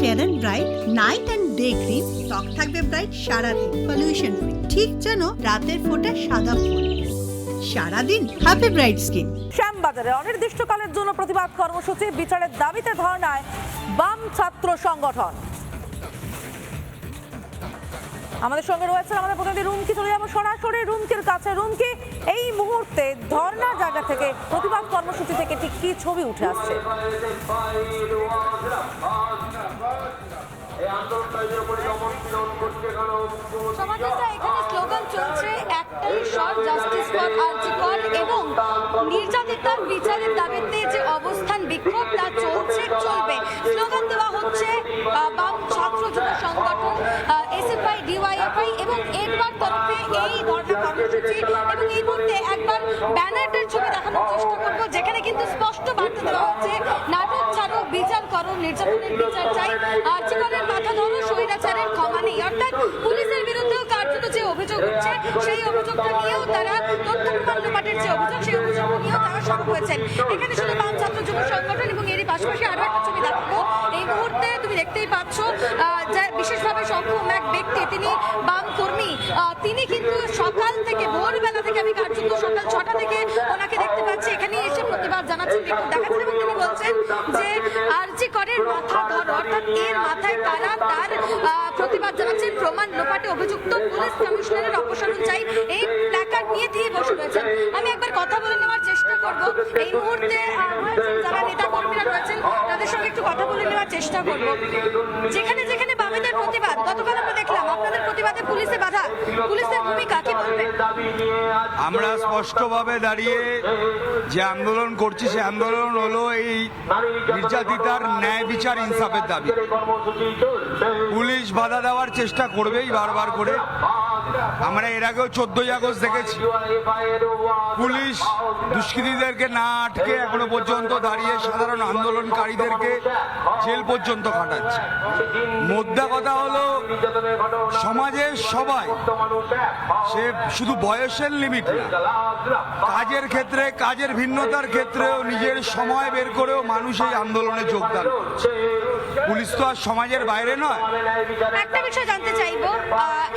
Fair and bright night and day cream ত্বক থাকবে bright সারাদিন পলিউশন ফ্রি ঠিক যেন রাতের ফোটা সাদা ফুল। সারাদিন হ্যাপি ব্রাইট স্কিন শ্যামবাজারে অনির্দিষ্টকালের জন্য প্রতিবাদ কর্মসূচি, বিচারের দাবিতে ধর্নায় বাম ছাত্র সংগঠন। আমাদের সঙ্গে রয়েছে আমাদের প্রতিনিধি রুমকি, চলে যাব সরাসরি। রুমকির কাছে। রুমকি, এই মুহূর্তে ধর্নার জায়গা থেকে প্রতিবাদ কর্মসূচি থেকে ঠিক কি ছবি উঠে আসছে? সমাজেরা এখানে স্লোগান চলছে, একটাই এবং নির্যাতিতার বিচারের এই এবং এই মুহূর্তে একবার ব্যানারটার ছবি দেখানোর চেষ্টা যেখানে কিন্তু স্পষ্ট বার্তা দেওয়া হচ্ছে নাটক ছাড়ো, বিচার করো, নির্যাতনের বিচার চাই। আর্জিকরের মাথা ধরো স্বৈরাচারের ক্ষমা নেই। অর্থাৎ পুলিশের বিরুদ্ধেও কার্যত যে অভিযোগ উঠছে, সেই অভিযোগটা নিয়েও তারা তথ্য প্রমাণ লোপাটের যে অভিযোগ, সেই অভিযোগ নিয়েও তারা সরব হয়েছেন এখানে শুধু বাম ছাত্র যুব সংগঠন এবং এরই পাশাপাশি আরও একটা ছবি দেখাবো। এই মুহূর্তে তুমি দেখতেই পাচ্ছ বিশেষভাবে সক্ষম এক ব্যক্তি, তিনি বাম কর্মী। তিনি কিন্তু সকাল থেকে ভোরবেলা থেকে আমি কার্যত সকাল ছটা থেকে ওনাকে দেখতে পাচ্ছি এখানে এসে প্রতিবাদ জানাচ্ছেন বিক্ষোভ দেখাচ্ছেন এবং তিনি বলছেন যে আরজি করের মাথা ধরো, অর্থাৎ এর মাথায় কারা তার প্রতিবাদ জানাচ্ছেন, প্রমাণ লোপাটে অভিযুক্ত পুলিশ কমিশনারের অপসারণ চাই, এই প্ল্যাকার্ড নিয়ে দিয়ে বসে রয়েছেন। আমি একবার কথা বলে নেওয়ার চেষ্টা করব। এই মুহূর্তে যারা নেতা কর্মীরা রয়েছেন, তাদের সঙ্গে একটু কথা বলে নেওয়ার চেষ্টা করব। যেখানে যেখানে বামেদের প্রতিবাদ, গতকাল আমরা দেখলাম আপনাদের প্রতিবাদে পুলিশে বাধা। পুলিশের ভূমিকা কি বলবে? আমরা স্পষ্টভাবে দাঁড়িয়ে যে আন্দোলন করছি, সে আন্দোলন হলো এই নির্যাতিতার ন্যায় বিচার ইনসাফের দাবি। পুলিশ বাধা দেওয়ার চেষ্টা করবেই বারবার করে। আমরা এর আগেও চোদ্দই আগস্ট দেখেছি পুলিশ দুষ্কৃতীদেরকে না আটকে এখনও পর্যন্ত দাঁড়িয়ে সাধারণ আন্দোলনকারীদেরকে জেল পর্যন্ত কাটাচ্ছে মোদ্দা কথা হলো, সমাজের সবাই, সে শুধু বয়সের লিমিট কাজের ক্ষেত্রে, কাজের ভিন্নতার ক্ষেত্রেও নিজের সময় বের করেও মানুষ এই আন্দোলনে যোগদান করছে। পুলিশ তো আর সমাজের বাইরে নয়। একটা বিষয় জানতে চাইব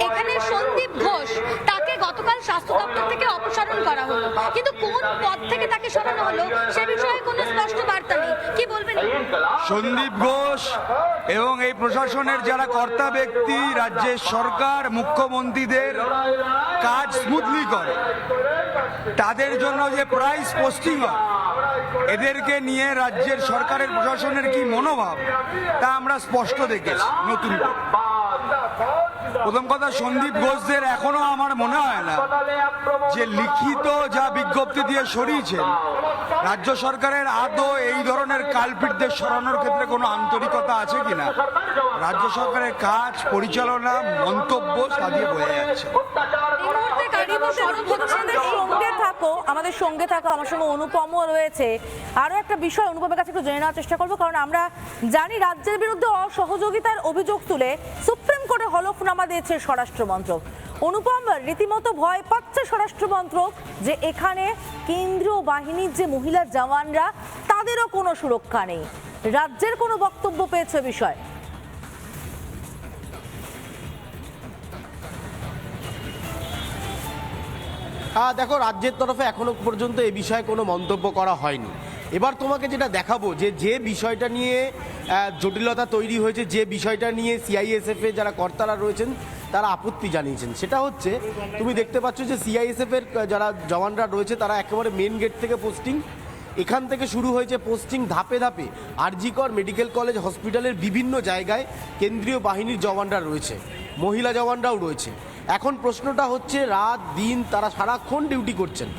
এখানে সন্দীপ ঘোষ তাকে গতকাল স্বাস্থ্য দপ্তর থেকে অপসারণ করা হলো। কিন্তু কোন পদ থেকে তাকে সরানো হলো সে বিষয়ে কোনো স্পষ্ট বার্তা নেই। কি বলবেন সন্দীপ ঘোষ এবং এই প্রশাসনের যারা কর্তা ব্যক্তি রাজ্যের সরকার মুখ্যমন্ত্রীদের কাজ স্মুথলি করে। তাদের জন্য যে প্রাইস পোস্টিং হয় এদেরকে নিয়ে রাজ্যের সরকারের, প্রশাসনের কি মনোভাব? তা আমরা স্পষ্ট দেখেছি, নতুন প্রথম কথা, সন্দীপ ঘোষদের এখনও আমার মনে হয় না যে লিখিত যা বিজ্ঞপ্তি দিয়ে সরিয়েছেন, রাজ্য সরকারের আদৌ এই ধরনের কালপিটদের সরানোর ক্ষেত্রে কোনো আন্তরিকতা আছে কিনা? রাজ্য সরকারের কাজ, পরিচালনা, মন্তব্য সাজিয়ে বোঝা যাচ্ছে এই মুহূর্তে কারিগর সরব হচ্ছেন আমাদের সঙ্গে থাকো আমাদের সঙ্গে থাকো আমার সঙ্গে অনুপমও রয়েছে। আরও একটা বিষয় অনুপমের কাছে একটু জেনে নেওয়ার চেষ্টা করব কারণ আমরা জানি রাজ্যের বিরুদ্ধে অসহযোগিতার অভিযোগ তুলে সুপ্রিম কোর্টে হলফনামা দিয়েছে স্বরাষ্ট্র মন্ত্রক। অনুপম রীতিমতো ভয় পাচ্ছে স্বরাষ্ট্র মন্ত্রক যে এখানে কেন্দ্রীয় বাহিনীর যে মহিলা জওয়ানরা তাদেরও কোনো সুরক্ষা নেই। রাজ্যের কোনো বক্তব্য পেয়েছে বিষয়? দেখো, রাজ্যের তরফে এখনও পর্যন্ত এ বিষয়ে কোনো মন্তব্য করা হয়নি। এবার তোমাকে যেটা দেখাবো, যে যে বিষয়টা নিয়ে জটিলতা তৈরি হয়েছে, যে বিষয়টা নিয়ে সিআইএসএফ যারা কর্তারা রয়েছেন, তারা আপত্তি জানিয়েছেন। সেটা হচ্ছে, তুমি দেখতে পাচ্ছ যে সিআইএসএফ এর যারা জওয়ানরা রয়েছে, তারা একেবারে মেন গেট থেকে পোস্টিং এখান থেকে শুরু হয়েছে পোস্টিং ধাপে ধাপে। আরজিকর মেডিকেল কলেজ হসপিটালের বিভিন্ন জায়গায় কেন্দ্রীয় বাহিনীর জওয়ানরা রয়েছে। মহিলা জওয়ানরাও রয়েছে। এখন প্রশ্নটা হচ্ছে, রাত, দিন তারা সারাক্ষণ ডিউটি করছেন।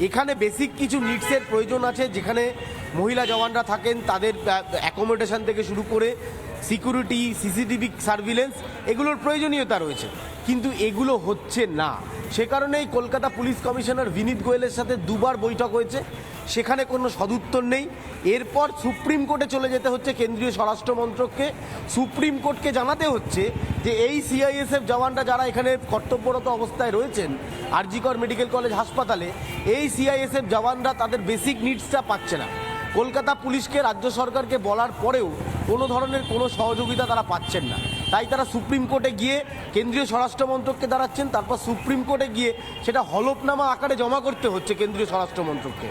এখানে বেসিক কিছু নিডসের প্রয়োজন আছে, যেখানে মহিলা জওয়ানরা থাকেন, তাদের অ্যাকোমোডেশন থেকে শুরু করে সিকিউরিটি সিসিটিভি সার্ভিলেন্স এগুলোর প্রয়োজনীয়তা রয়েছে। কিন্তু এগুলো হচ্ছে না। সে কারণেই কলকাতা পুলিশ কমিশনার বিনীত গোয়েলের সাথে দুবার বৈঠক হয়েছে। সেখানে কোনো সদুত্তর নেই। এরপর সুপ্রিম কোর্টে চলে যেতে হচ্ছে কেন্দ্রীয় স্বরাষ্ট্র মন্ত্রককে। সুপ্রিম কোর্টকে জানাতে হচ্ছে যে এই সিআইএসএফ জওয়ানরা যারা এখানে কর্তব্যরত অবস্থায় রয়েছেন, আরজিকর মেডিকেল কলেজ হাসপাতালে, এই সিআইএসএফ জওয়ানরা তাদের বেসিক নিডসটা পাচ্ছে না। কলকাতা পুলিশকে রাজ্য সরকারকে বলার পরেও কোনো ধরনের কোনো সহযোগিতা তারা পাচ্ছেন না। তাই তারা সুপ্রিম কোর্টে গিয়ে কেন্দ্রীয় স্বরাষ্ট্র মন্ত্রককে দাঁড়াচ্ছেন, তারপর সুপ্রিম কোর্টে গিয়ে সেটা হলফনামা আকারে জমা করতে হচ্ছে কেন্দ্রীয় স্বরাষ্ট্র মন্ত্রককে।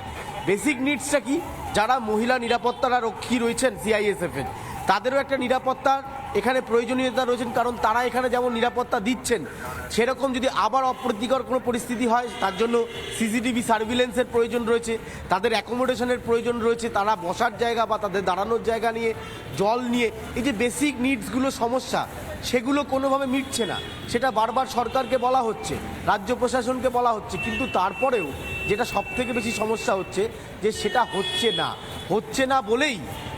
বেসিক নিডসটা কি? যারা মহিলা নিরাপত্তারা রক্ষী রয়েছেন সিআইএসএফ এর। তাদেরও একটা নিরাপত্তার এখানে প্রয়োজনীয়তা রয়েছেন কারণ তারা এখানে যেমন নিরাপত্তা দিচ্ছেন, সেরকম যদি আবার অপ্রীতিকর কোনো পরিস্থিতি হয়, তার জন্য সিসিটিভি সার্ভিলেন্সের প্রয়োজন রয়েছে, তাদের অ্যাকোমোডেশনের প্রয়োজন রয়েছে, তারা বসার জায়গা বা তাদের দাঁড়ানোর জায়গা নিয়ে, জল নিয়ে, এই যে বেসিক নিডসগুলো সমস্যা, সেগুলো কোনোভাবে মিটছে না। সেটা বারবার সরকারকে বলা হচ্ছে, রাজ্য প্রশাসনকে বলা হচ্ছে, কিন্তু তারপরেও যেটা সবথেকে বেশি সমস্যা হচ্ছে, যে সেটা হচ্ছে না। হচ্ছে না বলেই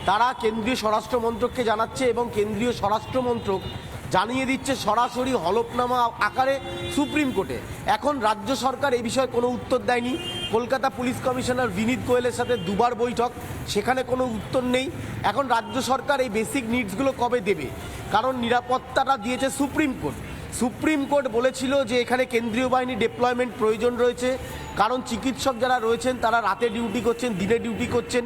তারা কেন্দ্রীয় স্বরাষ্ট্র মন্ত্রককে জানাচ্ছে এবং কেন্দ্রীয় স্বরাষ্ট্র মন্ত্রক জানিয়ে দিচ্ছে সরাসরি হলফনামা আকারে সুপ্রিম কোর্টে। এখন রাজ্য সরকার এই বিষয়ে কোনো উত্তর দেয়নি। কলকাতা পুলিশ কমিশনার বিনীত গোয়েলের সাথে দুবার বৈঠক, সেখানে কোনো উত্তর নেই। এখন রাজ্য সরকার এই বেসিক নিডসগুলো কবে দেবে? কারণ নিরাপত্তাটা দিয়েছে সুপ্রিম কোর্ট। সুপ্রিম কোর্ট বলেছিল যে এখানে কেন্দ্রীয় বাহিনী ডেপ্লয়মেন্ট প্রয়োজন রয়েছে। কারণ চিকিৎসক যারা রয়েছেন তারা রাতে ডিউটি করছেন দিনে ডিউটি করছেন।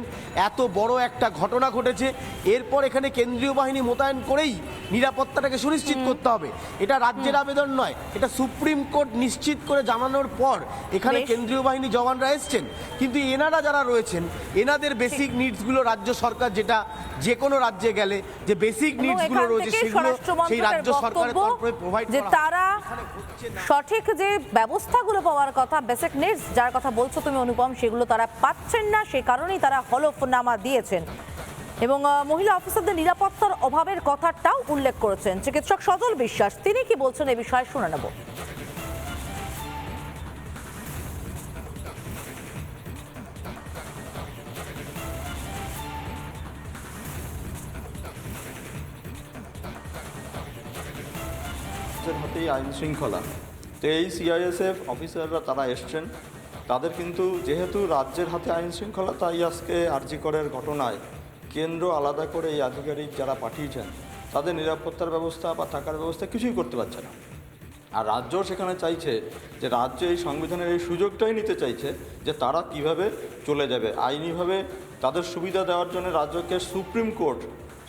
এত বড় একটা ঘটনা ঘটেছে। এরপর এখানে কেন্দ্রীয় বাহিনী মোতায়েন করেই নিরাপত্তাটাকে সুনিশ্চিত করতে হবে। এটা রাজ্যের আবেদন নয় এটা সুপ্রিম কোর্ট নিশ্চিত করে জানানোর পর এখানে কেন্দ্রীয় বাহিনী জওয়ানরা এসছেন। কিন্তু এনারা যারা রয়েছেন এনাদের বেসিক নিডসগুলো রাজ্য সরকার যেটা যে কোনো রাজ্যে গেলে যে বেসিক নিডসগুলো রয়েছে সেগুলো সেই রাজ্য সরকারের তরফে প্রোভাইড যে তারা সঠিক যে ব্যবস্থাগুলো পাওয়ার কথা বেসিক নিডস যার কথা বলছো তুমি অনুপম সেগুলো তারা পাচ্ছেন না সে কারণেই তারা হলফনামা দিয়েছেন। এবং মহিলা অফিসারদের নিরাপত্তার অভাবের কথাটাও উল্লেখ করেছেন। চিকিৎসক সজল বিশ্বাস তিনি কি বলছেন এই বিষয়ে শুনে নেব। রাজ্যের হাতেই আইন শৃঙ্খলা। তো এই সিআইএসএফ অফিসাররা তারা এসছেন। তাদের কিন্তু যেহেতু রাজ্যের হাতে আইন শৃঙ্খলা, তাই আজকে আরজিকরের ঘটনায় কেন্দ্র আলাদা করে এই আধিকারিক যারা পাঠিয়েছেন, তাদের নিরাপত্তার ব্যবস্থা বা থাকার ব্যবস্থা কিছুই করতে পারছে না। আর রাজ্য সেখানে চাইছে যে রাজ্য এই সংবিধানের এই সুযোগটাই নিতে চাইছে যে তারা কীভাবে চলে যাবে। আইনিভাবে তাদের সুবিধা দেওয়ার জন্য রাজ্যকে সুপ্রিম কোর্ট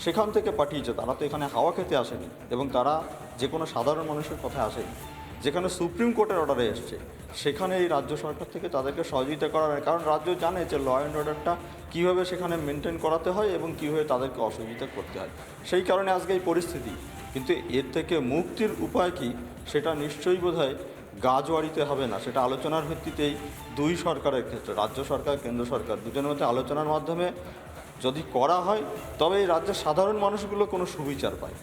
সেখান থেকে পাঠিয়েছে। তারা তো এখানে হাওয়া খেতে আসেনি এবং তারা যে কোনো সাধারণ মানুষের কথা আসেনি যেখানে সুপ্রিম কোর্টের অর্ডারে এসছে, সেখানে এই রাজ্য সরকার থেকে তাদেরকে সহযোগিতা করা হয় কারণ রাজ্য জানে যে ল অ্যান্ড অর্ডারটা কীভাবে সেখানে মেনটেন করাতে হয় এবং কীভাবে তাদেরকে অসহযোগিতা করতে হয়। সেই কারণে আজকে এই পরিস্থিতি। কিন্তু এর থেকে মুক্তির উপায় কি, সেটা নিশ্চয়ই বোধ হয় গাজওয়ারিতে হবে না। সেটা আলোচনার ভিত্তিতেই দুই সরকারের ক্ষেত্রে, রাজ্য সরকার, কেন্দ্র সরকার দুজনের মধ্যে আলোচনার মাধ্যমে যদি করা হয়, তবে এই রাজ্যের সাধারণ মানুষগুলো কোনো সুবিচার পায়।